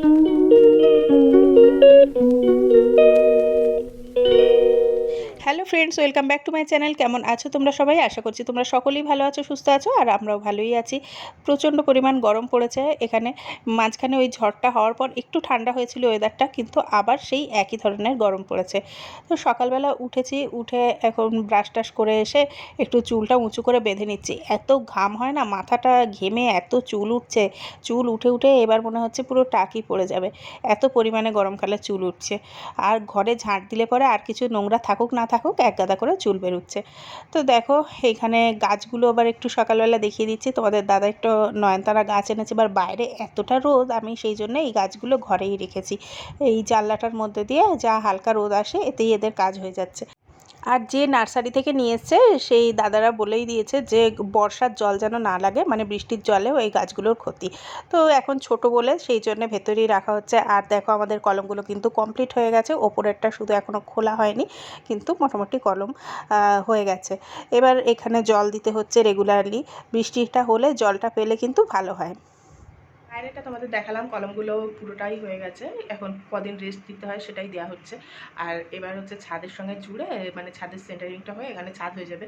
Thank you. Hello friends, welcome back to my channel. কেমন আছো তোমরা সবাই? আশা করছি তোমরা সকলেই ভালো আছো, সুস্থ আছো, আর আমরাও ভালোই আছি। প্রচণ্ড পরিমাণ গরম পড়েছে এখানে। মাঝখানে ওই ঝড়টা হওয়ার পর একটু ঠান্ডা হয়েছিল ওয়েদারটা কিন্তু আবার সেই একই ধরনের গরম পড়েছে। তো সকালবেলা উঠেছি, উঠে এখন ব্রাশ টাশ করে এসে একটু চুলটা উঁচু করে বেঁধে নিচ্ছি। এত ঘাম হয় না, মাথাটা ঘেমে এত চুল উঠছে। চুল উঠে উঠে এবার মনে হচ্ছে পুরো টাকি পড়ে যাবে। এত পরিমাণে গরমকালে চুল উঠছে। আর ঘরে ঝাঁট দিলে পরে আর কিছু নোংরা থাকুক, না থাকুক এক গাদা করে চুল বেরোচ্ছে। তো দেখো, এখানে গাছগুলো আবার একটু সকালবেলা দেখিয়ে দিচ্ছি। তোমাদের দাদা একটু নয়নতারা গাছ এনেছে, এবার বাইরে এতটা রোদ, আমি সেই জন্য এই গাছগুলো ঘরেই রেখেছি। এই জানলাটার মধ্যে দিয়ে যা হালকা রোদ আসে, এতেই এদের কাজ হয়ে যাচ্ছে। আর যে নার্সারি থেকে নিয়ে সেই দাদারা বলেই দিয়েছে যে বর্ষার জল যেন না লাগে মানে বৃষ্টির জলেও এই গাছগুলোর ক্ষতি। তো এখন ছোট বলে সেই জন্য ভেতরেই রাখা হচ্ছে। আর দেখো আমাদের কলমগুলো কিন্তু কমপ্লিট হয়ে গেছে, ওপরেরটা শুধু এখনও খোলা হয়নি, কিন্তু মোটামুটি কলম হয়ে গেছে। এবার এখানে জল দিতে হচ্ছে রেগুলারলি বৃষ্টিটা হলে জলটা পেলে কিন্তু ভালো হয়। বাইরেটা তোমাদের দেখালাম, কলমগুলো পুরোটাই হয়ে গেছে। এখন কদিন রেস্ট দিতে হয় সেটাই দেওয়া হচ্ছে। আর এবার হচ্ছে ছাদের সঙ্গে জুড়ে মানে ছাদের সেন্টারিংটা হয়ে এখানে ছাদ হয়ে যাবে।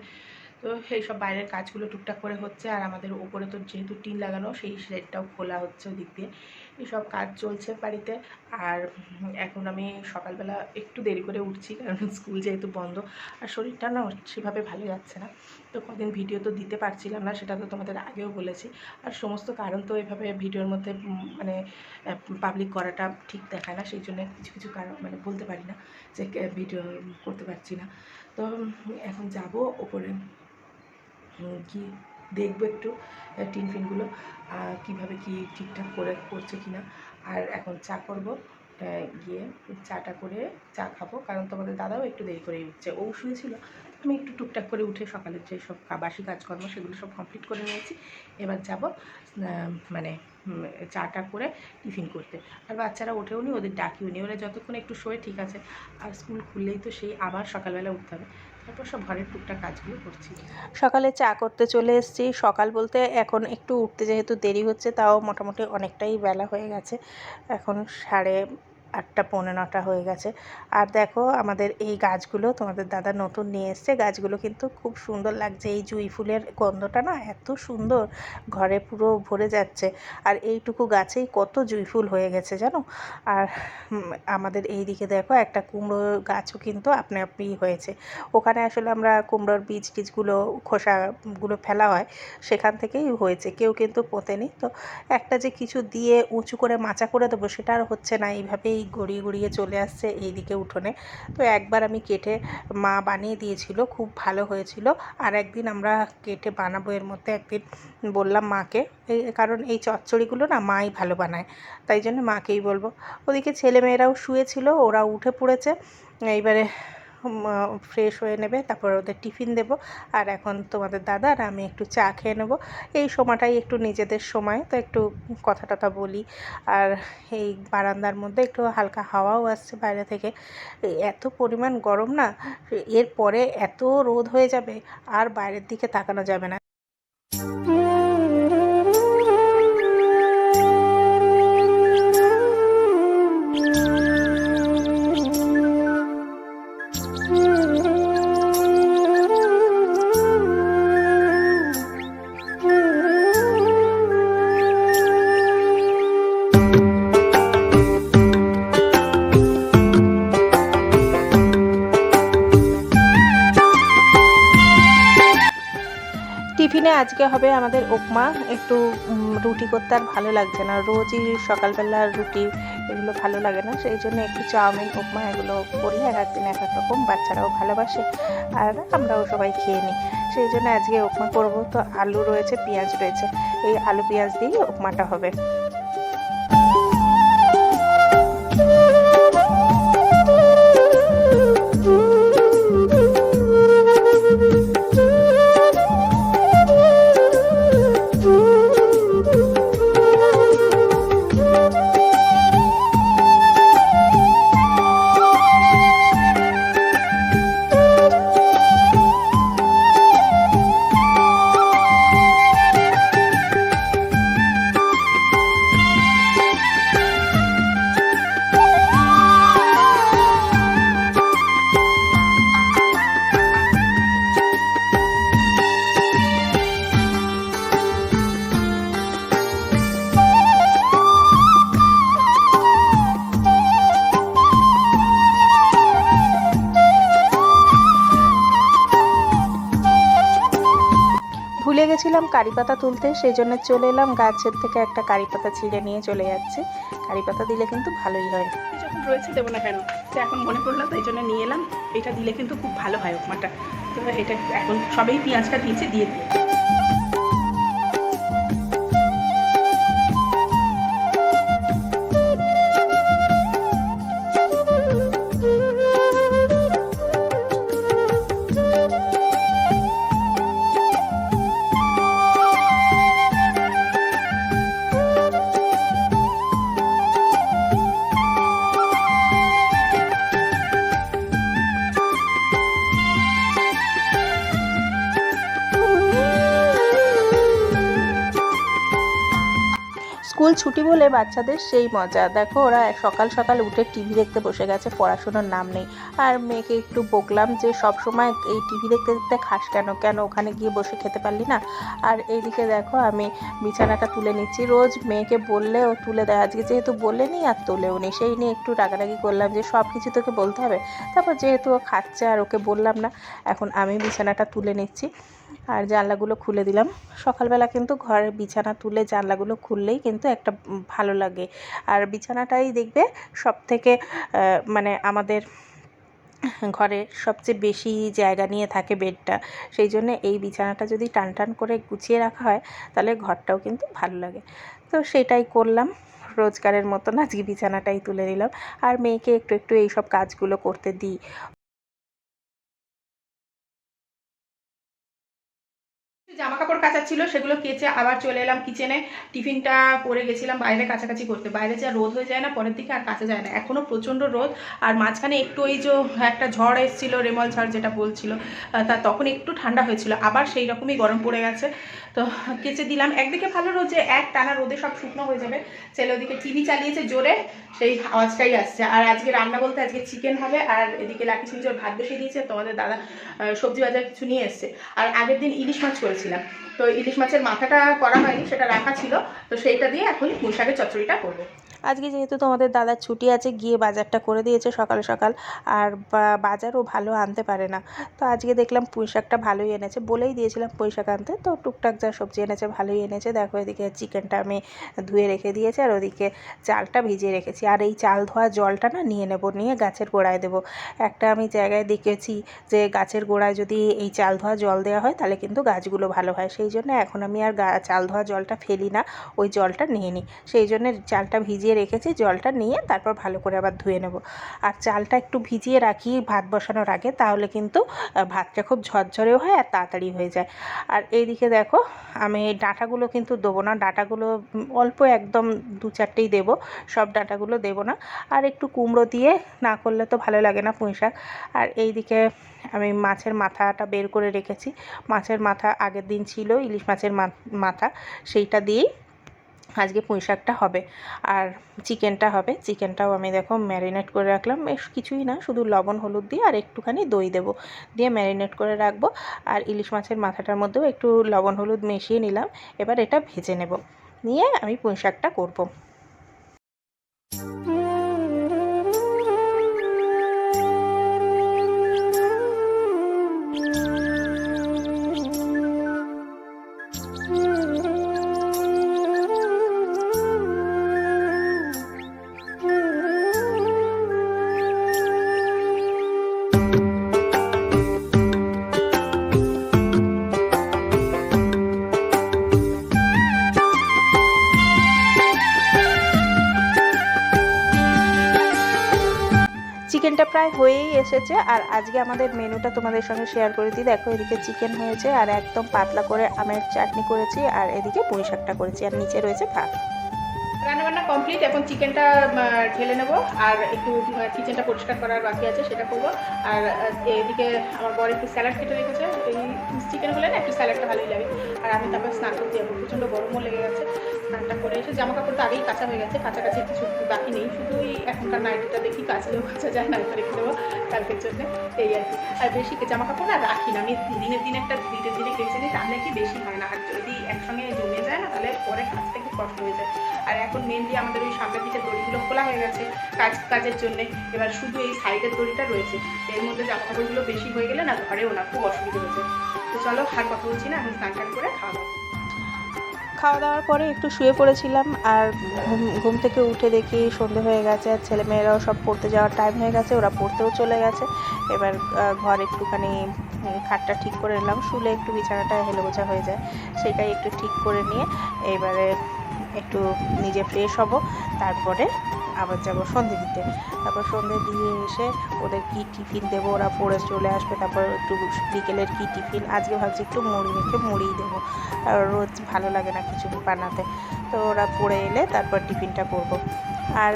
তো সেই সব বাইরের কাজগুলো টুকটাক করে হচ্ছে, আর আমাদের উপরে তো যেহেতু টিন লাগানো, সেই শেডটাও খোলা হচ্ছে ওদিক দিয়ে। এইসব কাজ চলছে বাড়িতে, আর এখন আমি সকালবেলা একটু দেরি করে উঠছি, কারণ স্কুল যেহেতু বন্ধ, আর শরীরটা না সেভাবে ভালো যাচ্ছে না। তো কদিন ভিডিও তো দিতে পারছিলাম না, সেটা তো তোমাদের আগেও বলেছি। আর সমস্ত কারণ তো এভাবে ভিডিওর মধ্যে মানে পাবলিক করাটা ঠিক দেখায় না, সেই জন্য কিছু কিছু কারণ মানে বলতে পারি না যে ভিডিও করতে পারছি না। তো এখন যাব ওপরে। কি দেখব একটু টিন ফিনগুলো কীভাবে কি ঠিকঠাক করে করছে কিনা। আর এখন চা করব গিয়ে চাটা করে চা খাব, কারণ তোমাদের দাদাও একটু দেরি করেই উঠছে। ও শুয়েছিল, আমি একটু টুকটাক করে উঠে সকালের যে সব বাসি কাজকর্ম সেগুলো সব কমপ্লিট করে নিয়েছি। এবার যাব মানে চাটা করে টিফিন করতে। আর বাচ্চারা ওঠেও নি, ওদের ডাকিও নি। ওরা যতক্ষণ একটু শোয়ে, ঠিক আছে। আর স্কুল খুললেই তো সেই আবার সকালবেলা উঠতে হবে। তারপর সব ঘরের টুকটাক কাজগুলো করছি। সকালে চা করতে চলে এসেছি। সকাল বলতে এখন একটু উঠতে যেহেতু দেরি হচ্ছে, তাও মোটামুটি অনেকটাই বেলা হয়ে গেছে। এখন সাড়ে আটটা, পৌনে নটা হয়ে গেছে। আর দেখো আমাদের এই গাছগুলো তোমাদের দাদা নতুন নিয়ে এসছে। গাছগুলো কিন্তু খুব সুন্দর লাগছে। এই জুঁই ফুলের গন্ধটা না এত সুন্দর, ঘরে পুরো ভরে যাচ্ছে। আর এইটুকু গাছেই কত জুঁই ফুল হয়ে গেছে জানো? আর আমাদের এই দিকে দেখো একটা কুমড়ো গাছও কিন্তু আপনি আপনি হয়েছে। ওখানে আসলে আমরা কুমড়োর বীজ টিজগুলো, খোসাগুলো ফেলা হয়, সেখান থেকেই হয়েছে। কেউ কিন্তু পোতেনি। তো একটা যে কিছু দিয়ে উঁচু করে মাচা করে দেবো সেটা আর হচ্ছে না। এইভাবেই গড়িয়ে গড়িয়ে চলে আসছে এই দিকে উঠোনে। তো একবার আমি কেটে মা বানিয়ে দিয়েছিল, খুব ভালো হয়েছিল। আর একদিন আমরা কেটে বানাবো এর মধ্যে একদিন বললাম মাকে এই কারণ এই চচ্চড়িগুলো না মাই ভালো বানায়, তাই জন্য মাকেই বলব। ওদিকে ছেলেমেয়েরাও শুয়েছিল, ওরা উঠে পড়েছে। এইবারে ফ্রেশ হয়ে নেবে, তারপর ওদের টিফিন দেব। আর এখন তোমাদের দাদা আর আমি একটু চা খেয়ে নেব। এই সময়টাই একটু নিজেদের সময়, তো একটু কথা টথা বলি। আর এই বারান্দার মধ্যে একটু হালকা হাওয়াও আসছে বাইরে থেকে। এত পরিমাণ গরম না, এরপরে এত রোদ হয়ে যাবে, আর বাইরের দিকে তাকানো যাবে না। টিফিনে আজকে হবে আমাদের উপমা। একটু রুটি করতে আর ভালো লাগছে না। রোজই সকালবেলা রুটি এগুলো ভালো লাগে না। সেই জন্য একটু চাউমিন, উপমা এগুলো করি এক একদিন এক এক রকম। বাচ্চারাও ভালোবাসে আর আমরাও সবাই খেয়ে নিই। সেই জন্য আজকে উপমা করব। তো আলু রয়েছে, পেঁয়াজ রয়েছে। এই আলু, পেঁয়াজ দিয়েই উপমাটা হবে। গেছিলাম কারি পাতা তুলতে, সেই জন্য চলে এলাম। গাছের থেকে একটা কারি পাতা ছিঁড়ে নিয়ে চলে যাচ্ছে। কারি পাতা দিলে কিন্তু ভালোই হয়। যখন রয়েছে দেবো না কেন? তো এখন মনে পড়ল তো এই জন্য নিয়ে এলাম। এটা দিলে কিন্তু খুব ভালো হয় উপমাটা। তো এটা এখন সবেই পেঁয়াজটা দিয়েছে, দিয়ে দিয়ে ছুটি বলে বাচ্চাদের সেই মজা। দেখো, ওরা সকাল সকাল উঠে টিভি দেখতে বসে গেছে, পড়াশোনার নাম নেই। আর মেয়েকে একটু বকলাম যে, সব সময় এই টিভি দেখতে দেখতে খাস কেন? কেন ওখানে গিয়ে বসে খেতে পারলি না? আর এইদিকে দেখো, আমি বিছানাটা তুলে নিচ্ছি। রোজ মেয়েকে বললে ও তুলে দেয়। আজকে যেহেতু বললেনি আর তোলেও নি, সেই নিয়ে একটু রাগারাগি করলাম যে, সব কিছু তোকে বলতে হবে। তারপর যেহেতু ও খাচ্ছে আর ওকে বললাম না, এখন আমি বিছানাটা তুলে নিচ্ছি। আর জানলাগুলো খুলে দিলাম। সকালবেলা কিন্তু ঘরের বিছানা তুলে জানলাগুলো খুললেই কিন্তু একটা ভালো লাগে। আর বিছানাটাই দেখবে সব থেকে মানে আমাদের ঘরের সবচেয়ে বেশি জায়গা নিয়ে থাকে বেডটা। সেই জন্য এই বিছানাটা যদি টান টান করে গুছিয়ে রাখা হয়, তাহলে ঘরটাও কিন্তু ভালো লাগে। তো সেটাই করলাম। রোজগারের মতন আজকে বিছানাটাই তুলে নিলাম। আর মেয়েকে একটু একটু এইসব কাজগুলো করতে দিই। জামা কাপড় কাচার ছিল, সেগুলো কেচে আবার চলে এলাম কিচেনে টিফিনটা পরে গেছিলাম বাইরে কাছাকাছি করতে। বাইরে যা রোদ হয়ে যায় না, পরের দিকে আর কাছে যায় না। এখনও প্রচণ্ড রোদ। আর মাঝখানে একটু ওই যে একটা ঝড় এসেছিল, রেমল ঝড় যেটা বলছিল তা তখন একটু ঠান্ডা হয়েছিল। আবার সেই রকমই গরম পড়ে গেছে। তো কেচে দিলাম। একদিকে ভালো রোদ যে এক টানা রোদে সব শুকনো হয়ে যাবে। ছেলে ওদিকে টিভি চালিয়েছে জোরে, সেই আওয়াজটাই আসছে। আর আজকে রান্না বলতে আজকে চিকেন হবে। আর এদিকে লাকি সিঞ্জোর ভাত বসিয়ে দিয়েছে, তোমাদের দাদা সবজি বাজার কিছু নিয়ে এসছে। আর আগের দিন ইলিশ মাছ করেছিলাম। তো ইলিশ মাছের মাথাটা করা হয়নি, সেটা রাখা ছিল। তো সেইটা দিয়ে এখন পুঁই শাকের চচ্চড়িটা করব। আজকে যেহেতু তোমাদের দাদার ছুটি আছে, গিয়ে বাজারটা করে দিয়েছে সকাল সকাল, আর বাজারও ভালো আনতে পারে না। তো আজকে দেখলাম পুঁই শাকটা ভালোই এনেছে, বলেই দিয়েছিলাম পুঁই শাক আনতে। তো টুকটাক যা সবজি এনেছে ভালোই এনেছে। দেখো এদিকে চিকেনটা আমি ধুয়ে রেখে দিয়েছি, আর ওদিকে চালটা ভিজিয়ে রেখেছি। আর এই চাল ধোয়া জলটা না নিয়ে নেব, নিয়ে গাছের গোড়ায় দেবো। একটা আমি জায়গায় দেখেছি যে গাছের গোড়ায় যদি এই চাল ধোয়া জল দেওয়া হয়, তাহলে কিন্তু গাছগুলো ভালো হয়। সেই জন্য এখন আমি আর চাল ধোয়া জলটা ফেলি না, ওই জলটা নিয়ে নিই। সেই জন্য চালটা ভিজিয়ে ভিজিয়ে রেখেছি, জলটা নিয়ে তারপর ভালো করে আবার ধুয়ে নেব। আর চালটা একটু ভিজিয়ে রাখি ভাত বসানোর আগে, তাহলে কিন্তু ভাতটা খুব ঝরঝরেও হয় আর তাড়াতাড়ি হয়ে যায়। আর এইদিকে দেখো, আমি ডাঁটাগুলো কিন্তু দেবো না, ডাঁটাগুলো অল্প একদম দু চারটেই দেবো, সব ডাঁটাগুলো দেবো না। আর একটু কুমড়ো দিয়ে না করলে তো ভালো লাগে না পুঁই শাক। আর এইদিকে আমি মাছের মাথাটা বের করে রেখেছি। মাছের মাথা আগের দিন ছিল, ইলিশ মাছের মাথা, সেইটা দিয়েই আজকে পুঁই শাকটা হবে আর চিকেনটা হবে। চিকেনটাও আমি দেখো ম্যারিনেট করে রাখলাম। বেশ কিছুই না, শুধু লবণ, হলুদ দিয়ে আর একটুখানি দই দেব। দিয়ে ম্যারিনেট করে রাখব। আর ইলিশ মাছের মাথাটার মধ্যেও একটু লবণ, হলুদ মিশিয়ে নিলাম। এবার এটা ভেজে নেব। নিয়ে আমি পুঁই শাকটা করব। প্রায় হয়েই এসেছে। আর আজকে আমাদের মেনুটা তোমাদের সঙ্গে শেয়ার করে দিই দেখো, এদিকে চিকেন হয়েছে আর একদম পাতলা করে আমের চাটনি করেছি আর এদিকে পুঁই শাকটা করেছি আর নিচে রয়েছে ভাত। রান্নাবান্না কমপ্লিট এখন চিকেনটা ঢেলে নেব। আর একটু কিচেনটা পরিষ্কার করার বাকি আছে, সেটা করব। আর এদিকে আমার বর একটু স্যালাড কেটে রেখেছে। এই চিকেন হলে না, একটু স্যালাডটা ভালোই লাগে। আর আমি তারপর স্নান করতে যাব। প্রচণ্ড গরমও লেগে গেছে। স্নানটা করে এসে জামা তো আগেই কাঁচা হয়ে গেছে, কাছাকাছি কিছু বাকি নেই, শুধু এই এখনকার নাইটিটা দেখি কাচলেও কাঁচা যায় না রেখে দেবো কালকের জন্য, এই আর কি। আর বেশি জামা কাপড় না রাখি না, আমি দিনের দিন একটা, দিনের দিনে কেচে নিই তাহলে কি বেশি হয় না, আর যদি একসঙ্গে জমে যায় না, তাহলে পরে কাচতে খুব কষ্ট হয়ে যায়। আর এখন মেনলি আমাদের ওই সামনের দিকে দড়িগুলো খোলা হয়ে গেছে কাজ, কাজের জন্যে, এবার শুধু এই সাইডের দড়িটা রয়েছে, এর মধ্যে জামা কাপড়গুলো বেশি হয়ে গেলে না ঘরেও না, খুব অসুবিধা হয়েছে তো চলো আর কথা বলছি না, এখন স্নান করে খাওয়া দাওয়া খাওয়া দাওয়ার পরে একটু শুয়ে পড়েছিলাম আর ঘুম ঘুম থেকে উঠে দেখি সন্ধে হয়ে গেছে আর ছেলেমেয়েরাও সব পড়তে যাওয়ার টাইম হয়ে গেছে, ওরা পড়তেও চলে গেছে। এবার ঘর একটুখানি খাটটা ঠিক করে নিলাম, শুলে একটু বিছানাটা হেলে বোঝা হয়ে যায়, সেটাই একটু ঠিক করে নিয়ে এবারে একটু নিজে ফ্রেশ হব, তারপরে আবার যাব সন্ধে দিতে। তারপর সন্ধে দিয়ে এসে ওদের কি টিফিন দেবো, ওরা পড়ে চলে আসবে। তারপর একটু বিকেলের কি টিফিন, আজকে ভাবছি একটু মুড়ি মেখে মুড়িই দেবো। আর রোজ ভালো লাগে না কিছু বানাতে। তো ওরা পড়ে এলে তারপর টিফিনটা করব। আর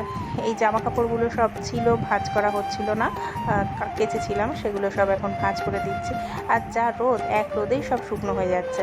এই জামা কাপড়গুলো সব ছিল, ভাঁজ করা হচ্ছিল না। কেচেছিলাম, সেগুলো সব এখন ভাঁজ করে দিচ্ছি। আর যা রোদ, এক রোদেই সব শুকনো হয়ে যাচ্ছে।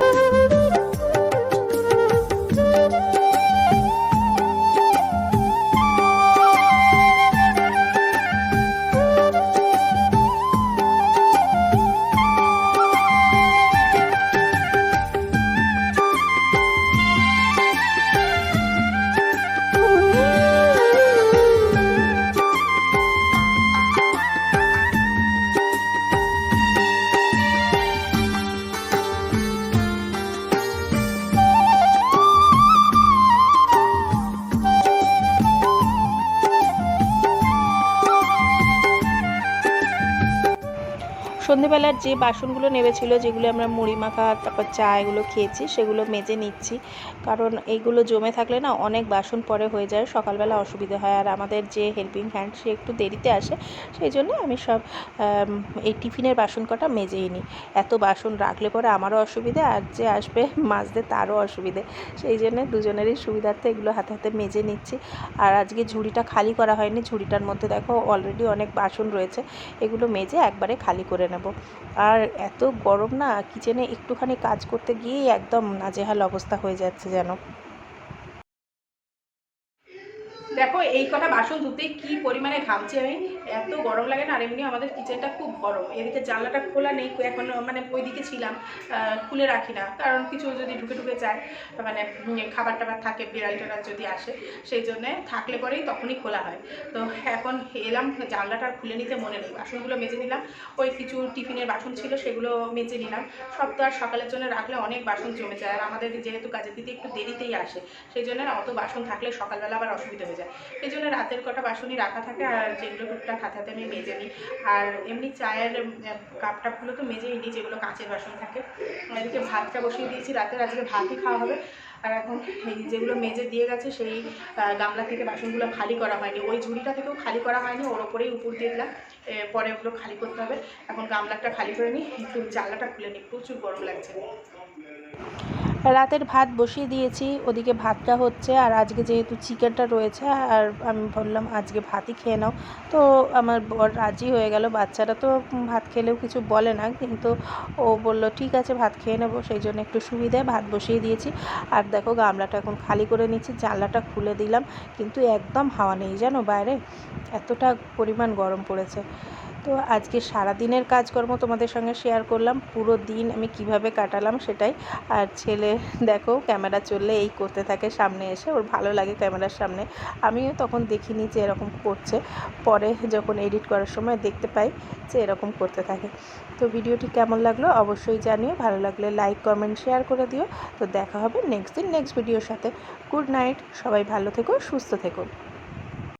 সন্ধেবেলার যে বাসনগুলো নেমেছিল যেগুলো আমরা মুড়ি মাখা, তারপর চা এগুলো খেয়েছি, সেগুলো মেজে নিচ্ছি। কারণ এইগুলো জমে থাকলে না অনেক বাসন পরে হয়ে যায়, সকালবেলা অসুবিধা হয়। আর আমাদের যে হেল্পিং হ্যান্ড সে একটু দেরিতে আসে, সেই জন্য আমি সব এই টিফিনের বাসন কটা মেজেই নিই। এত বাসন রাখলে পরে আমারও অসুবিধে, আর যে আসবে মাজতে তারও অসুবিধে। সেই জন্য দুজনেরই সুবিধার্থে এগুলো হাতে হাতে মেজে নিচ্ছি। আর আজকে ঝুড়িটা খালি করা হয়নি, ঝুড়িটার মধ্যে দেখো অলরেডি অনেক বাসন রয়েছে, এগুলো মেজে একবারে খালি করে নেব। আর এত গরম না কিচেনে একটুখানি কাজ করতে গিয়েই একদম নাজেহাল অবস্থা হয়ে যাচ্ছে যেন। দেখো, এই কটা বাসন ধুতে কি পরিমাণে ঘামছি আমি? এত গরম লাগে না, আর এমনি আমাদের কিচেনটা খুব গরম। এদিকে জানলাটা খোলা নেই এখন মানে ওইদিকে ছিলাম খুলে রাখি না। কারণ কিছু যদি ঢুকে ঢুকে যায় মানে খাবার টাবার থাকে, বিড়াল টেড়াল যদি আসে, সেই জন্যে থাকলে পরেই তখনই খোলা হয়। তো এখন এলাম, জানলাটা খুলে নিতে মনে নেই। বাসনগুলো মেজে নিলাম, ওই কিছু টিফিনের বাসন ছিল, সেগুলো মেজে নিলাম। সব তো আর সকালের জন্য রাখলে অনেক বাসন জমে যায়, আর আমাদের যেহেতু কাজের দিতে একটু দেরিতেই আসে, সেই জন্য অত বাসন থাকলে সকালবেলা আবার অসুবিধা হয়ে যায়। এই জন্য রাতের কটা বাসনই রাখা থাকে আর যেগুলো টুকটাক হাতে আমি মেজে নিই। আর এমনি চায়ের কাপ টাপগুলো তো মেজেই নিই, যেগুলো কাঁচের বাসন থাকে। এদিকে ভাতটা বসিয়ে দিয়েছি, রাতের আজকে ভাতই খাওয়া হবে। আর এখন এই যেগুলো মেজে দিয়ে গেছে, সেই গামলা থেকে বাসনগুলো খালি করা হয়নি। ওই ঝুড়িটা থেকেও খালি করা হয়নি, ওর ওপরেই উপর দিয়ে দিলাম। পরে ওগুলো খালি করতে হবে। এখন গামলাটা খালি করে নিই, একটু জানলাটা খুলে নিই, প্রচুর গরম লাগছে। রাতের ভাত বসিয়ে দিয়েছি, ওদিকে ভাতটা হচ্ছে আর আজকে যেহেতু চিকেনটা রয়েছে আর আমি বললাম আজকে ভাতই খেয়ে নাও। তো আমার বর রাজি হয়ে গেল, বাচ্চারা তো ভাত খেলেও কিছু বলে না, কিন্তু ও বলল, ঠিক আছে, ভাত খেয়ে নেব। সেই জন্য একটু সুবিধায় ভাত বসিয়ে দিয়েছি। আর দেখো গামলাটা এখন খালি করে নিচ্ছি, জানলাটা খুলে দিলাম, কিন্তু একদম হাওয়া নেই জানো বাইরে, এতটা পরিমাণ গরম পড়েছে। তো আজকে সারা দিনের কাজকর্ম তোমাদের সঙ্গে শেয়ার করলাম। পুরো দিন আমি কীভাবে কাটালাম সেটাই। আর ছেলে, দেখো ক্যামেরা চললে এই করতে থাকে সামনে এসে। ওর ভালো লাগে ক্যামেরার সামনে। আমিও তখন দেখিনি যে এরকম করছে। পরে যখন এডিট করার সময় দেখতে পাই যে এরকম করতে থাকে। তো ভিডিওটি কেমন লাগল অবশ্যই জানিও। ভালো লাগলে লাইক কমেন্ট শেয়ার করে দিও। তো দেখা হবে নেক্সট দিন নেক্সট ভিডিওর সাথে। গুড নাইট সবাই ভালো থেকো, সুস্থ থেকো।